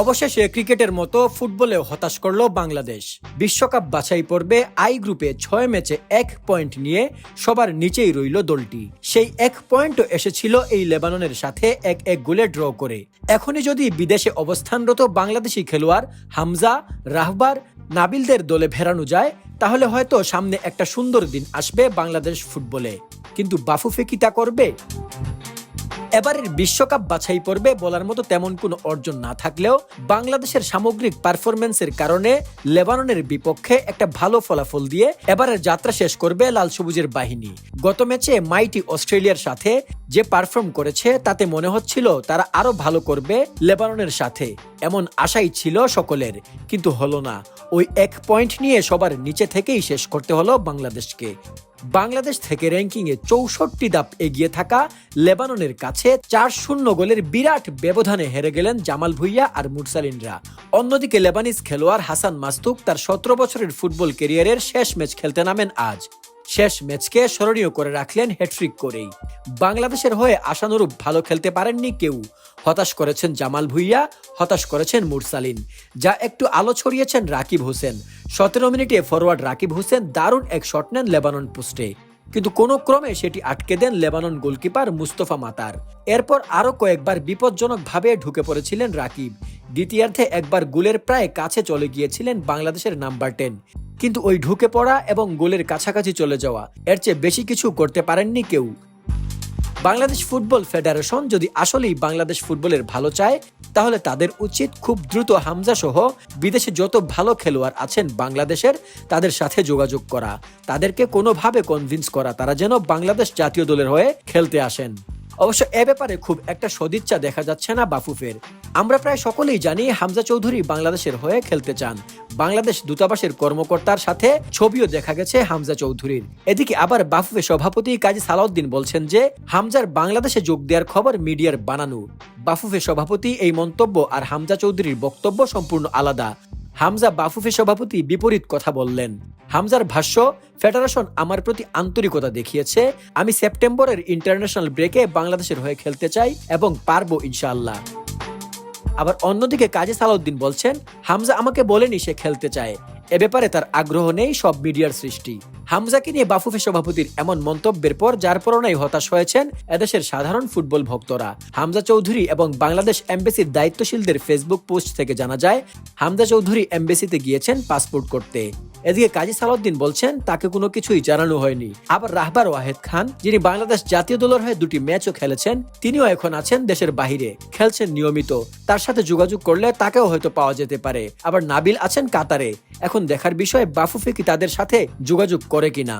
অবশেষে ক্রিকেটের মতো ফুটবলেও হতাশ করল বাংলাদেশ। বিশ্বকাপ বাছাই পর্বে আই গ্রুপে ছয় ম্যাচে এক পয়েন্ট নিয়ে সবার নিচেই রইল দলটি। সেই এক পয়েন্টও এসেছিল এই লেবাননের সাথে এক এক গোলে ড্র করে। এখনই যদি বিদেশে অবস্থানরত বাংলাদেশি খেলোয়াড় হামজা, রাহবার, নাবিলদের দলে ফেরানো যায়, তাহলে হয়তো সামনে একটা সুন্দর দিন আসবে বাংলাদেশ ফুটবলে। কিন্তু বাফুফে কি তা করবে? এবারের বিশ্বকাপ বাছাই পর্বে বলার মতো তেমন কোনো অর্জন না থাকলেও বাংলাদেশের সামগ্রিক পারফরমেন্সের কারণে লেবাননের বিপক্ষে একটা ভালো ফলাফল দিয়ে এবারের যাত্রা শেষ করবে লাল সবুজের বাহিনী। গত ম্যাচে মাইটি অস্ট্রেলিয়ার সাথে যে পারফর্ম করেছে, তাতে মনে হচ্ছিল তারা আরও ভালো করবে লেবাননের সাথে। এমন আশাই ছিল সকলের, কিন্তু হলো না। ওই এক পয়েন্ট নিয়ে সবার নিচে থেকেই শেষ করতে হলো বাংলাদেশকে। বাংলাদেশ থেকে র্যাঙ্কিংয়ে চৌষট্টি ধাপ এগিয়ে থাকা লেবাননের কাছে চার শূন্য গোলের বিরাট ব্যবধানে হেরে গেলেন জামাল ভুইয়া আর মুরসালিনরা। অন্যদিকে লেবানিজ খেলোয়াড় হাসান মাস্তুক তার সতেরো বছরের ফুটবল ক্যারিয়ারের শেষ ম্যাচ খেলতে নামেন আজ। শেষ ম্যাচকে স্মরণীয় করে রাখলেন হ্যাট্রিক করেই। বাংলাদেশের হয়ে আশানুরূপ ভালো খেলতে পারেননি কেউ। হতাশ করেছেন জামাল ভুইয়া, হতাশ করেছেন মুরসালিন, যা একটু আলো ছড়িয়েছেন রাকিব হোসেন। সতেরো মিনিটে ফরওয়ার্ড রাকিব হোসেন দারুণ এক শট নেন লেবানন পোস্টে। কিন্তু কোনো ক্রমে সেটি আটকে দেন লেবানন গোলকিপার মুস্তফা মাতার। এরপর আরও কয়েকবার বিপজ্জনকভাবে ঢুকে পড়েছিলেন রাকিব। দ্বিতীয়ার্ধে একবার গোলের প্রায় কাছে চলে গিয়েছিলেন বাংলাদেশের নাম্বার টেন। কিন্তু ওই ঢুকে পড়া এবং গোলের কাছাকাছি চলে যাওয়া, এর চেয়ে বেশি কিছু করতে পারেননি কেউ। বাংলাদেশ ফুটবল ফেডারেশন যদি আসলেই বাংলাদেশ ফুটবলের ভালো চায়, তাহলে তাদের উচিত খুব দ্রুত হামজা সহ বিদেশে যত ভালো খেলোয়াড় আছেন বাংলাদেশের, তাদের সাথে যোগাযোগ করা। তাদেরকে কোনোভাবে কনভিন্স করা, তারা যেন বাংলাদেশ জাতীয় দলের হয়ে খেলতে আসেন। অবশ্য এ ব্যাপারে খুব একটা সদিচ্ছা দেখা যাচ্ছে না বাফুফের। আমরা প্রায় সকলেই জানি হামজা চৌধুরী বাংলাদেশের হয়ে খেলতে চান। বাংলাদেশ দূতাবাসের কর্মকর্তার সাথে ছবিও দেখা গেছে হামজা চৌধুরীর। এদিকে আবার বাফুফে সভাপতি কাজী সালাউদ্দিন বলছেন যে, হামজার বাংলাদেশে যোগ দেওয়ার খবর মিডিয়ার বানানো। বাফুফে সভাপতি এই মন্তব্য আর হামজা চৌধুরীর বক্তব্য সম্পূর্ণ আলাদা। হামজা বাফুফে সভাপতি বিপরীত কথা বললেন। হামজার ভাষ্য, ফেডারেশন আমার প্রতি আন্তরিকতা দেখিয়েছে। আমি সেপ্টেম্বরের ইন্টারন্যাশনাল ব্রেকে বাংলাদেশের হয়ে খেলতে চাই এবং পারব ইনশাআল্লাহ। আবার অন্যদিকে কাজী সালাউদ্দিন বলছেন, হামজা আমাকে বলেনি সে খেলতে চায়। এ ব্যাপারে তার আগ্রহ নেই, সব মিডিয়ার সৃষ্টি। হামজাকে নিয়ে বাফুফে সভাপতির এমন মন্তব্যের পর যার পরনাই হতাশ হয়েছেন এদেশের সাধারণ ফুটবল ভক্তরা। হামজা চৌধুরী এবং বাংলাদেশ এমবেসির দায়িত্বশীলদের ফেসবুক পোস্ট থেকে জানা যায়, হামজা চৌধুরী এমবেসিতে গিয়েছেন পাসপোর্ট করতে। এদিকে কাজী সালাউদ্দিন বলছেন, তাকে কোনো কিছুই জানানো হয়নি। আবার রাহবার ওয়াহেদ খান, যিনি বাংলাদেশ জাতীয় দলের হয়ে দুটি ম্যাচও খেলেছেন, তিনিও এখন আছেন দেশের বাহিরে, খেলছেন নিয়মিত। তার সাথে যোগাযোগ করলে তাকেও হয়তো পাওয়া যেতে পারে। আবার নাবিল আছেন কাতারে। এখন দেখার বিষয়, বাফুফে কি তাদের সাথে যোগাযোগ করে কিনা